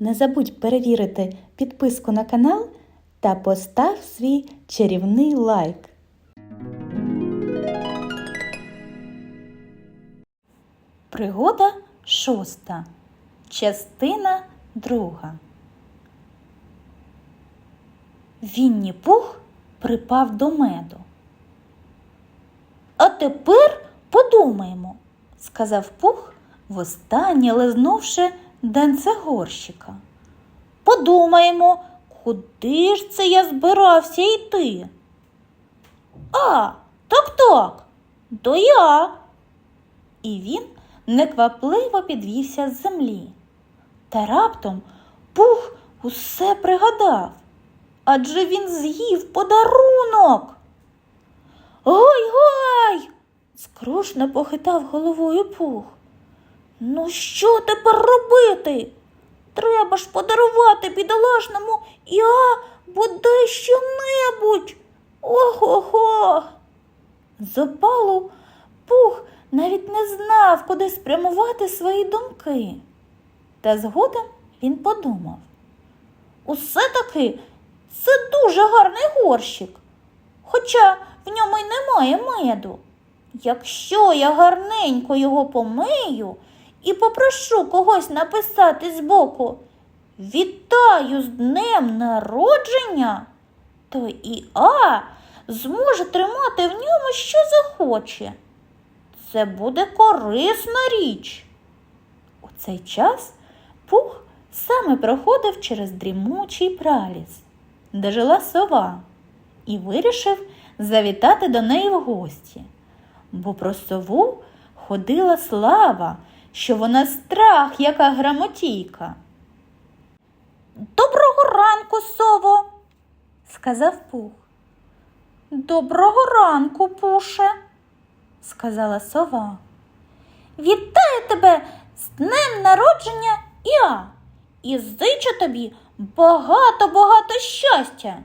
Не забудь перевірити підписку на канал та постав свій чарівний лайк. Пригода шоста. Частина друга. Вінні Пух припав до меду. А тепер подумаємо, сказав Пух, востаннє лизнувши денце горщика. Подумаємо, куди ж це я збирався йти? А, так так, то я. І він неквапливо підвівся з землі. Та раптом пух усе пригадав, адже він з'їв подарунок. Гой гой. скрушно похитав головою пух. Ну, що тепер робити? Треба ж подарувати бідолашному я бодай що-небудь. Ого-го. З опалу пух навіть не знав, куди спрямувати свої думки. Та згодом він подумав. Усе-таки це дуже гарний горщик, хоча в ньому й немає меду. Якщо я гарненько його помию і попрошу когось написати збоку Вітаю з днем народження, то і А зможе тримати в ньому, що захоче. Це буде корисна річ. У цей час пух саме проходив через дрімучий праліс, де жила сова, і вирішив завітати до неї в гості, бо про сову ходила слава, що вона страх, яка грамотійка. Доброго ранку, сово, сказав пух. Доброго ранку, пуше, сказала сова. Вітаю тебе з днем народження я і зичу тобі багато-багато щастя,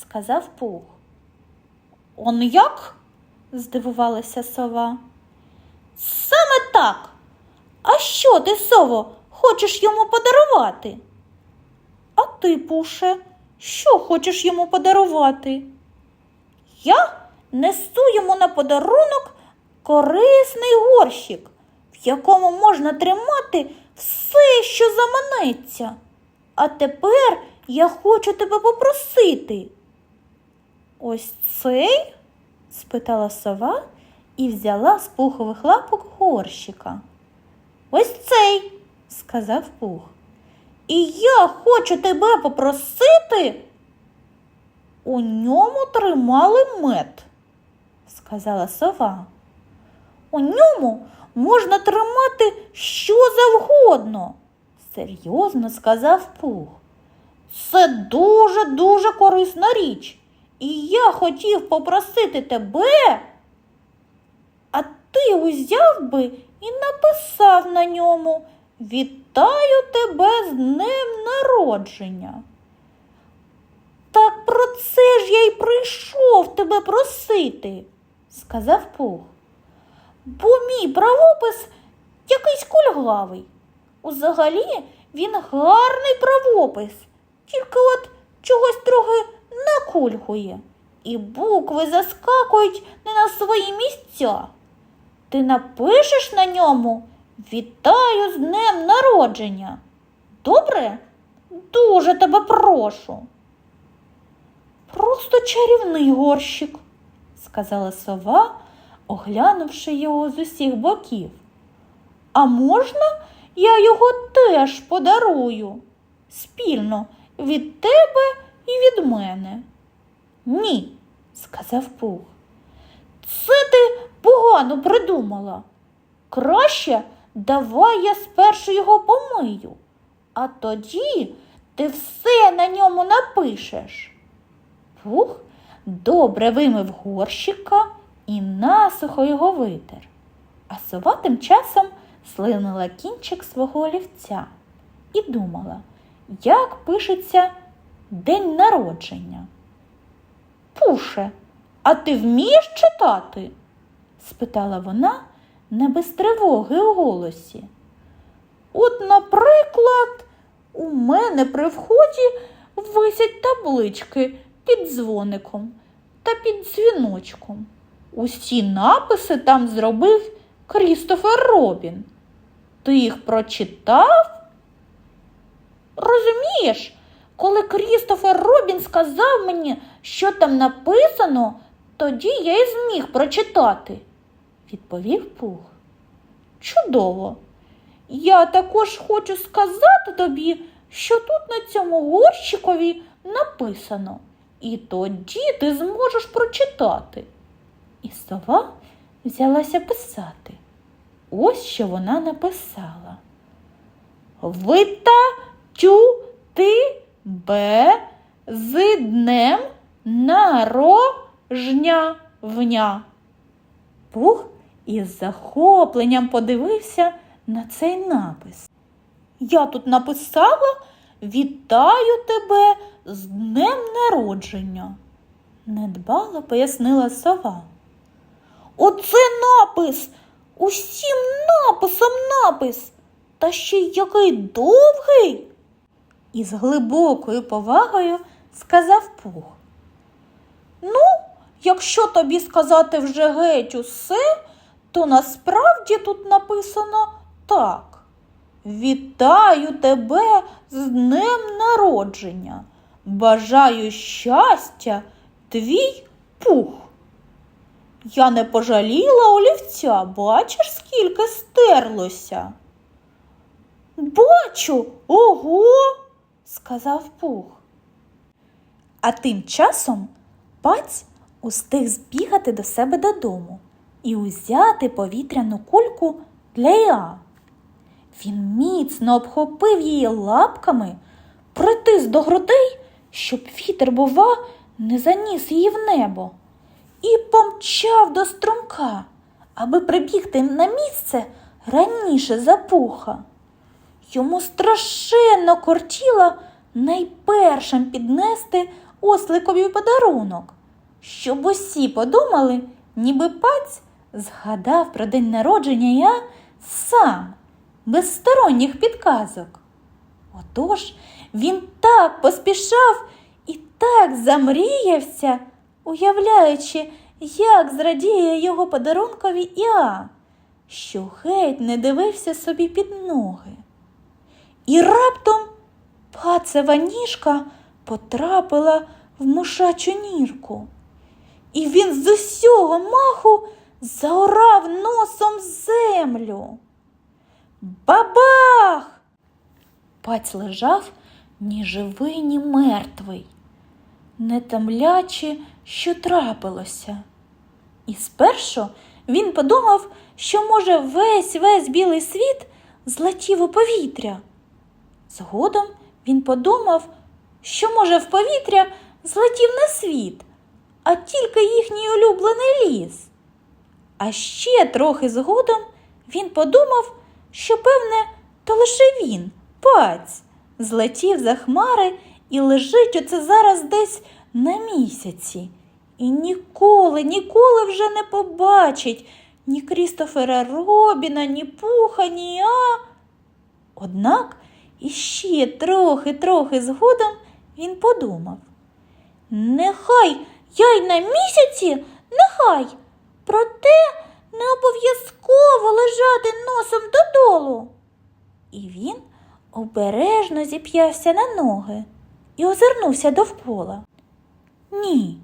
сказав пух. Он як? здивувалася сова. Саме так. А що ти, сово, хочеш йому подарувати? А ти, пуше, що хочеш йому подарувати? Я несу йому на подарунок корисний горщик, в якому можна тримати все, що заманеться. А тепер я хочу тебе попросити. Ось цей? спитала сова і взяла з пухових лапок горщика. Ось цей, сказав пух. І я хочу тебе попросити. У ньому тримали мед, сказала сова. У ньому можна тримати що завгодно, серйозно сказав пух. Це дуже-дуже корисна річ. І я хотів попросити тебе, ти узяв би і написав на ньому Вітаю тебе з днем народження. Так про це ж я й прийшов тебе просити, сказав Пух. Бо мій правопис якийсь кульгавий. Узагалі він гарний правопис, тільки от чогось трохи накульгує, і букви заскакують не на свої місця. Ти напишеш на ньому Вітаю з днем народження. Добре? Дуже тебе прошу. Просто чарівний горщик, сказала сова, оглянувши його з усіх боків. А можна я його теж подарую? Спільно від тебе і від мене. Ні, сказав Пух. Це ти погано придумала. Краще давай я спершу його помию, а тоді ти все на ньому напишеш. Пух добре вимив горщика і насухо його витер, а сова тим часом слинила кінчик свого олівця і думала, як пишеться день народження. Пуше, а ти вмієш читати? спитала вона не без тривоги у голосі. От, наприклад, у мене при вході висять таблички під дзвоником та під дзвіночком. Усі написи там зробив Крістофер Робін. Ти їх прочитав? Розумієш, коли Крістофер Робін сказав мені, що там написано, тоді я й зміг прочитати, відповів Пух. Чудово. Я також хочу сказати тобі, що тут на цьому горщикові написано, і тоді ти зможеш прочитати. І сова взялася писати. Ось що вона написала. Вита тю ти бе з днем нарожня вня. Пух із захопленням подивився на цей напис. Я тут написала Вітаю тебе з днем народження, недбало пояснила сова. Оце напис, усім написом напис, та ще який довгий. І з глибокою повагою сказав Пух. Ну, якщо тобі сказати вже геть усе, то насправді тут написано так. Вітаю тебе з днем народження. Бажаю щастя, твій пух. Я не пожаліла олівця, бачиш, скільки стерлося. Бачу, ого, сказав пух. А тим часом паць устиг збігати до себе додому і узяти повітряну кульку для Іа. Він міцно обхопив її лапками, притис до грудей, щоб вітер, бува, не заніс її в небо, і помчав до струмка, аби прибігти на місце раніше за пуха. Йому страшенно кортіло найпершим піднести осликові подарунок, щоб усі подумали, ніби паць згадав про день народження я сам, без сторонніх підказок. Отож він так поспішав і так замріявся, уявляючи, як зрадіє його подарункові Іа, що геть не дивився собі під ноги. І раптом пацева ніжка потрапила в мушачу нірку. І він з усього маху заорав носом землю. Бабах! Паць лежав ні живий, ні мертвий, не тамлячи, що трапилося. І спершу він подумав, що, може, весь весь білий світ злетів у повітря. Згодом він подумав, що, може, в повітря злетів не світ, а тільки їхній улюблений ліс. А ще трохи згодом він подумав, що, певне, то лише він, паць, злетів за хмари і лежить оце зараз десь на місяці. І ніколи, ніколи вже не побачить ні Крістофера Робіна, ні Пуха, ні А. Однак іще трохи-трохи згодом він подумав. Нехай я й на місяці, нехай, проте не обов'язково лежати носом додолу. І він обережно зіп'явся на ноги і озирнувся довкола. Ні,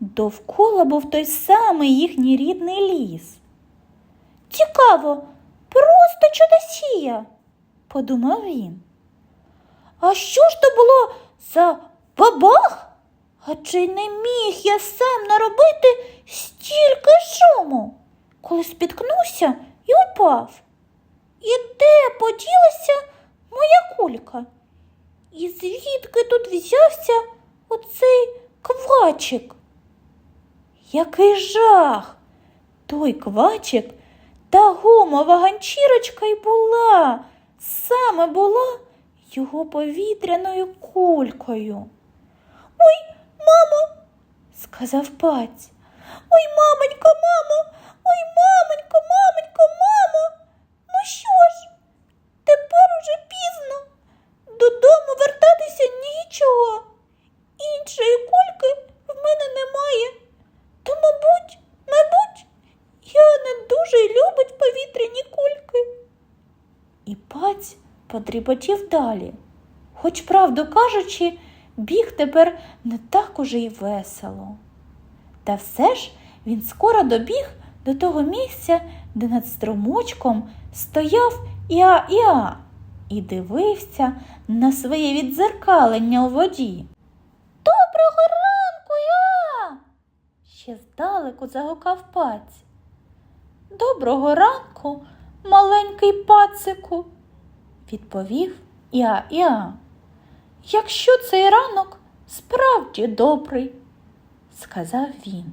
довкола був той самий їхній рідний ліс. Цікаво, просто чудосія, подумав він. А що ж то було за бабах? А чи не міг я сам наробити стільки шуму, коли спіткнувся і упав? І де поділася моя кулька? І звідки тут взявся оцей квачик? Який жах! Той квачик та гумова ганчірочка й була, саме була його повітряною кулькою. Ой, Мамо, сказав паць. Ой, мамонько, мамо, ой, мамонько, мамонько, мамо. Ну що ж, тепер уже пізно. Додому вертатися нічого. Іншої кульки в мене немає. То, мабуть, мабуть, я не дуже любить повітряні кульки. І паць подріботів далі. Хоч, правду кажучи, біг тепер уже й весело. Та все ж він скоро добіг до того місця, де над струмочком стояв Іа-Іа і дивився на своє відзеркалення у воді. Доброго ранку, Іа! Ще здалеку загукав паць. Доброго ранку, маленький пацику, відповів Іа-Іа. Якщо цей ранок справді добрий, сказав він.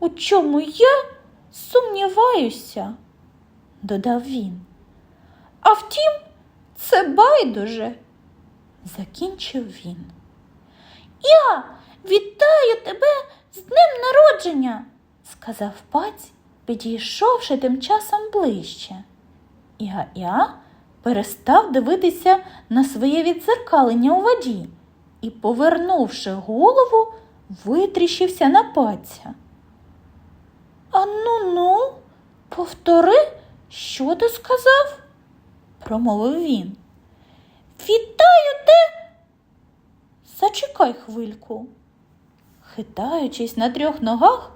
У чому я сумніваюся, додав він. А втім, це байдуже, закінчив він. Я вітаю тебе з днем народження, сказав паць, підійшовши тим часом ближче. Іа-Іа перестав дивитися на своє відзеркалення у воді і, повернувши голову, витріщився на паця. А ну повтори, що ти сказав? промовив він. Вітаю те. Зачекай хвильку. Хитаючись на трьох ногах,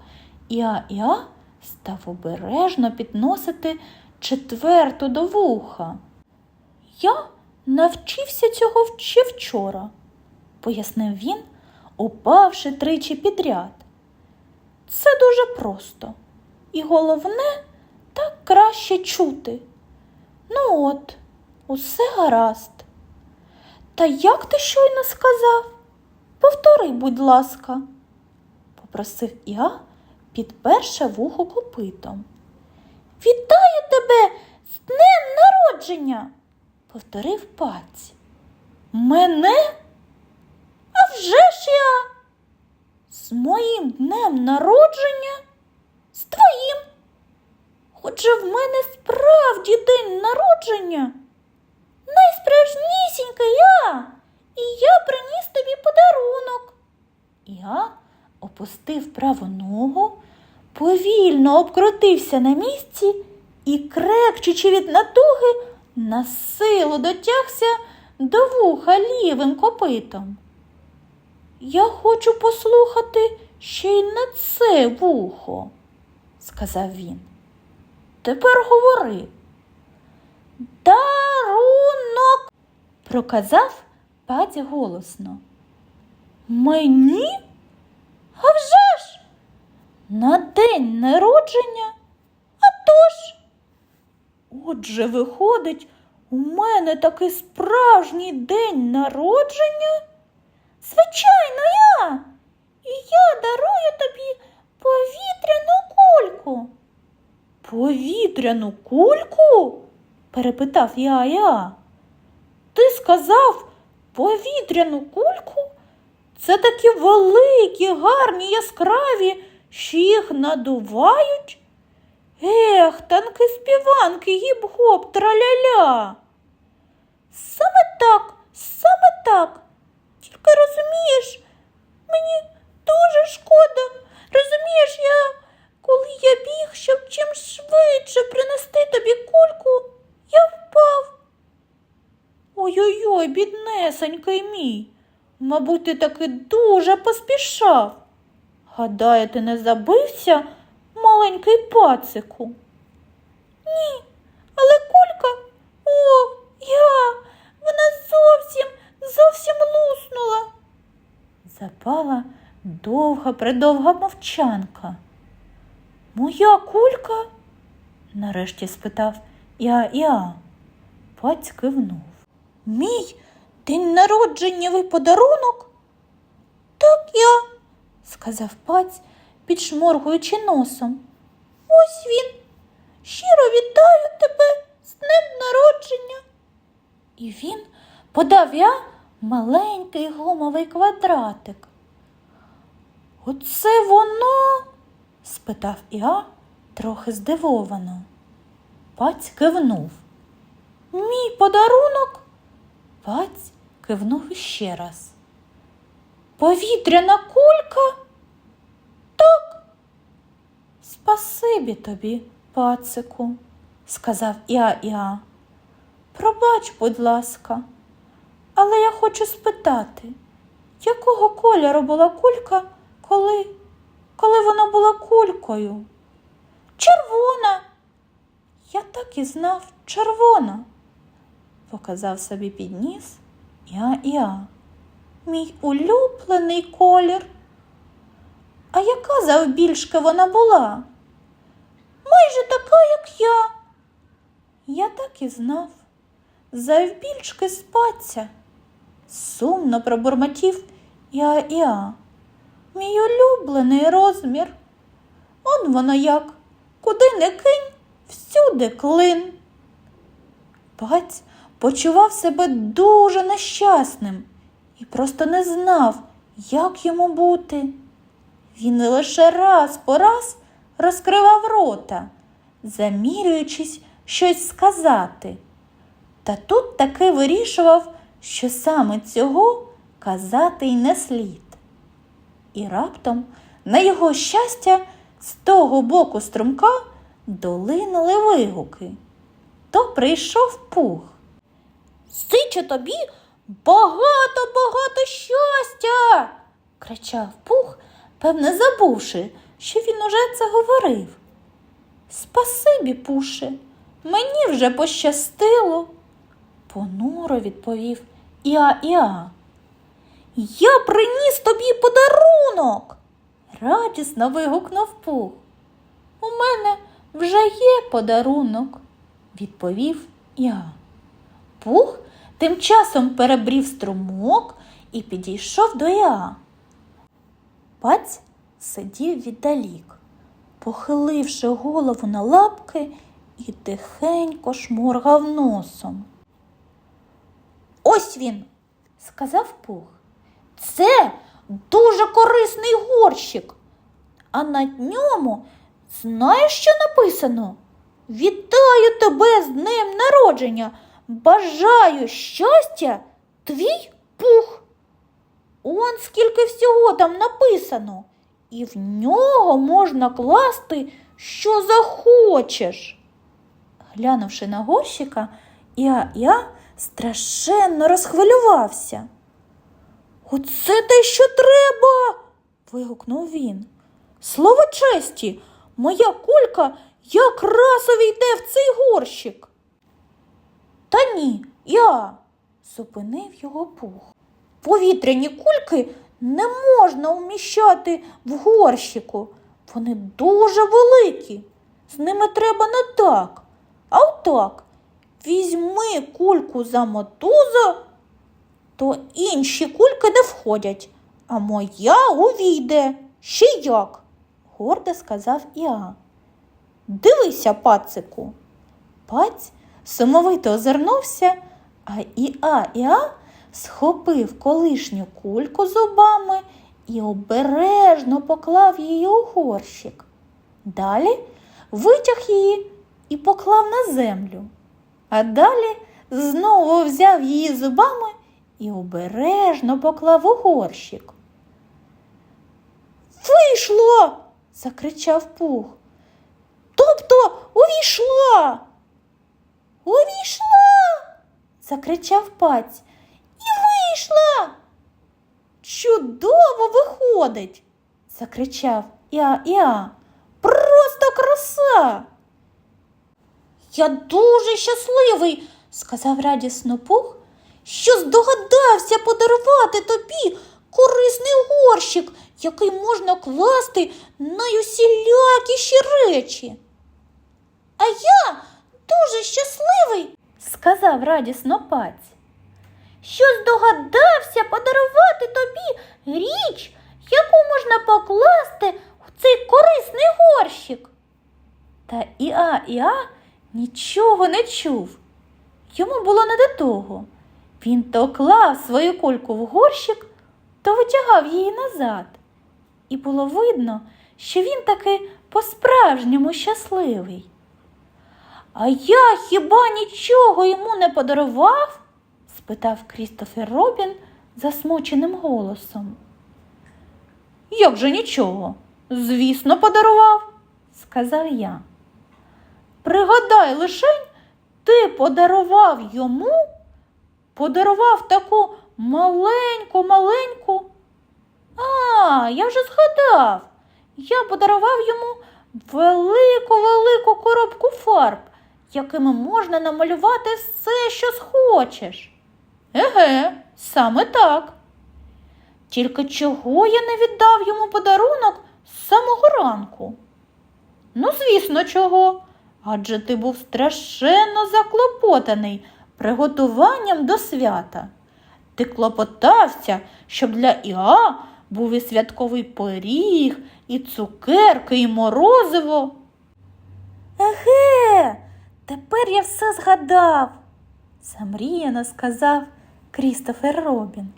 Іа-Іа став обережно підносити четверту до вуха. Я навчився цього ще вчора, пояснив він, упавши тричі підряд. Це дуже просто, і головне так краще чути. Ну от, усе гаразд. Та як ти щойно сказав? Повтори, будь ласка, попросив я, підперше вухо копитом. Вітаю тебе з днем народження, повторив паць. Мене? А вже ж я. З моїм днем народження? З твоїм. Хоча в мене справді день народження. Найсправжнісінька я, і я приніс тобі подарунок. Я опустив праву ногу, повільно обкрутився на місці і, крекчучи від натуги, на силу дотягся до вуха лівим копитом. Я хочу послухати ще й на це вухо, сказав він. Тепер говори. Дарунок, проказав паць голосно. Мені? А вже ж! На день народження? А тож. Отже, виходить, у мене такий справжній день народження? Звичайно, я. І я дарую тобі повітряну кульку. Повітряну кульку? перепитав я я. Ти сказав повітряну кульку? Це такі великі, гарні, яскраві, що їх надувають? Ех, танки співанки, гіп-гоп, траля-ля. Саме так, саме так. Тільки розумієш, мені дуже шкода. Розумієш, я, коли я біг, щоб чим швидше принести тобі кульку, я впав. Ой-ой-ой, біднесенький мій. Мабуть, ти таки дуже поспішав. Гадаю, ти не забився, маленький пацику? Ні, але кулька, о, я, вона зовсім, зовсім луснула. Запала довга придовга мовчанка. Моя кулька? нарешті спитав я я. Паць кивнув. Мій день народженнєвий подарунок? Так я, сказав паць, підшморгуючи носом. Ось він. Щиро вітаю тебе з днем народження. І він подав я маленький гумовий квадратик. Оце воно? спитав Іа трохи здивовано. Паць кивнув. Мій подарунок? Паць кивнув іще раз. Повітряна кулька? Так. Спасибі тобі, пацику, сказав Іа Іа. Пробач, будь ласка, але я хочу спитати, якого кольору була кулька, коли, коли вона була кулькою? Червона. Я так і знав, червона, показав собі підніс я-я. Мій улюблений колір. А яка завбільшки вона була? Майже така, як я. Я так і знав. Завбільшки спаться. Сумно пробурмотів я-я. Мій улюблений розмір. Он воно як, куди не кинь, всюди клин. Паць почував себе дуже нещасним і просто не знав, як йому бути. Він лише раз по раз розкривав рота, замірюючись щось сказати. Та тут таки вирішував, що саме цього казати й не слід. І раптом, на його щастя, з того боку струмка долинули вигуки. То прийшов пух. Сичу тобі багато-багато щастя. кричав пух, певне, забувши, що він уже це говорив. Спасибі, пуше, мені вже пощастило, понуро відповів Іа-Іа. Я приніс тобі подарунок, радісно вигукнув пух. У мене вже є подарунок, відповів я. Пух тим часом перебрів струмок і підійшов до я. Паць сидів віддалік, похиливши голову на лапки і тихенько шморгав носом. Ось він, сказав пух. Це дуже корисний горщик. А на ньому знаєш, що написано? Вітаю тебе з днем народження. Бажаю щастя, твій пух. Он скільки всього там написано, і в нього можна класти, що захочеш. Глянувши на горщика, я, я страшенно розхвилювався. Оце те, що треба. вигукнув він. Слово честі, моя кулька якраз увійде в цей горщик. Та ні, я, зупинив його пух. Повітряні кульки не можна уміщати в горщику. Вони дуже великі. З ними треба не так. А отак. Візьми кульку за мотузо, то інші кульки не входять, а моя увійде. Ще як, гордо сказав Іа. Дивися, пацику. Паць сумовито озирнувся, а Іа Іа схопив колишню кульку зубами і обережно поклав її у горщик. Далі витяг її і поклав на землю. А далі знову взяв її зубами і обережно поклав у горщик. Вийшло. закричав пух. Тобто увійшла. Увійшла. закричав паць. І вийшла. Чудово виходить, закричав Іа Іа. Просто краса. Я дуже щасливий, сказав радісно пух, що здогадався подарувати тобі корисний горщик, який можна класти найусілякіші речі. А я дуже щасливий, сказав радісно паць, що здогадався подарувати тобі річ, яку можна покласти в цей корисний горщик. Та Іа Іа нічого не чув. Йому було не до того. Він то клав свою кульку в горщик, то витягав її назад. І було видно, що він таки по-справжньому щасливий. А я хіба нічого йому не подарував? спитав Крістофер Робін засмученим голосом. Як же нічого? Звісно, подарував, сказав я. Пригадай лишень ти подарував йому? Подарував таку маленьку, маленьку. А, я вже згадав. Я подарував йому велику, велику коробку фарб, якими можна намалювати все, що схочеш. Еге, саме так. Тільки чого я не віддав йому подарунок з самого ранку? Ну, звісно, чого. Адже ти був страшенно заклопотаний приготуванням до свята. Ти клопотався, щоб для Іа був і святковий пиріг, і цукерки, і морозиво. Еге, тепер я все згадав, замріяно сказав Крістофер Робін.